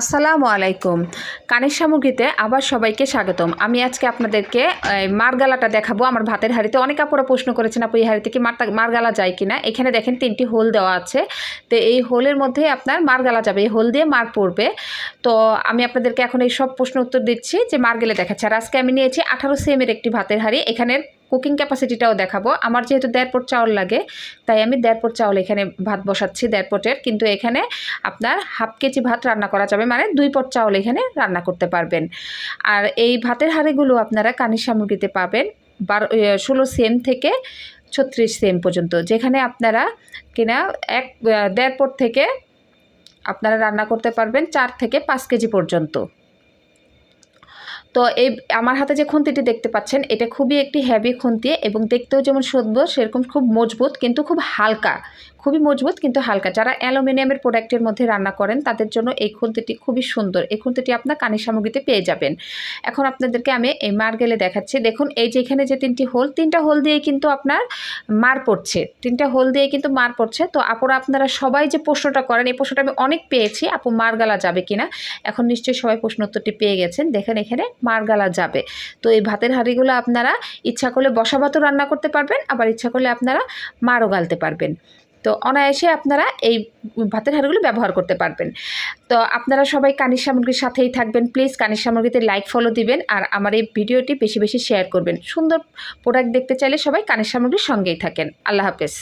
আসসালামু আলাইকুম। কানের সামগ্রীতে আবার সবাইকে স্বাগতম। আমি আজকে আপনাদেরকে মারগালাটা দেখাবো। আমার ভাতের হাঁড়িতে অনেক আপুরা প্রশ্ন করেছেন, আপু, এই হাঁড়িতে কি মারগালা যায় কিনা? এখানে দেখেন তিনটি হোল দেওয়া আছে। তো এই হোলের মধ্যে আপনার মারগালা যাবে। এই হোল দিয়ে মার পড়বে। তো আমি আপনাদেরকে এখন এই সব প্রশ্ন উত্তর দিচ্ছি, যে মার গেলে দেখাচ্ছে। আর আজকে আমি নিয়েছি আঠারো সেমের একটি ভাতের হাঁড়ি। এখানের কুকিং ক্যাপাসিটিটাও দেখাবো। আমার যেহেতু দেড় পট চাউল লাগে তাই আমি দেড় পট চাউল এখানে ভাত বসাচ্ছি দেড় পটের কিন্তু এখানে আপনার হাফ কেজি ভাত রান্না করা যাবে মানে দুই পট চাউল এখানে রান্না করতে পারবেন। আর এই ভাতের হাঁড়িগুলো আপনারা কানির সামগ্রীতে পাবেন বারো ষোলো সেম থেকে ছত্রিশ সেম পর্যন্ত। যেখানে আপনারা কিনা এক আহ, দেড় পট থেকে আপনারা রান্না করতে পারবেন চার থেকে পাঁচ কেজি পর্যন্ত। তো এই, আমার হাতে যে খুন্তিটি দেখতে পাচ্ছেন, এটা খুবই একটি হ্যাভি খুন্তি এবং দেখতেও যেমন সুন্দর, সেরকম খুব মজবুত, কিন্তু খুব হালকা। খুবই মজবুত কিন্তু হালকা। যারা অ্যালুমিনিয়ামের প্রোডাক্টের মধ্যে রান্না করেন, তাদের জন্য এই খুন্তিটি খুবই সুন্দর। এই খুন্তিটি আপনার কানের সামগ্রীতে পেয়ে যাবেন। এখন আপনাদেরকে আমি এই মার গেলে দেখাচ্ছি। দেখুন, এই যে এখানে যে তিনটি হোল, তিনটা হোল দিয়ে কিন্তু আপনার মার পড়ছে। তিনটা হোল দিয়ে কিন্তু মার পড়ছে। তো আপুরা, আপনারা সবাই যে প্রশ্নটা করেন, এই প্রশ্নটা আমি অনেক পেয়েছি, আপু মার গালা যাবে কিনা? এখন নিশ্চয়ই সবাই প্রশ্ন উত্তরটি পেয়ে গেছেন। দেখেন, এখানে মারগালা যাবে। তো এই ভাতের হাঁড়িগুলো আপনারা ইচ্ছা করলে বসা ভাতও রান্না করতে পারবেন, আবার ইচ্ছা করলে আপনারা মারও গালতে পারবেন। তো অনায়াসে আপনারা এই ভাতের হাঁড়িগুলো ব্যবহার করতে পারবেন। তো আপনারা সবাই কানির সামগ্রীর সাথেই থাকবেন। প্লিজ কানির সামগ্রীতে লাইক ফলো দিবেন আর আমার এই ভিডিওটি বেশি বেশি শেয়ার করবেন। সুন্দর প্রোডাক্ট দেখতে চাইলে সবাই কানির সামগ্রীর সঙ্গেই থাকেন। আল্লাহ হাফেজ।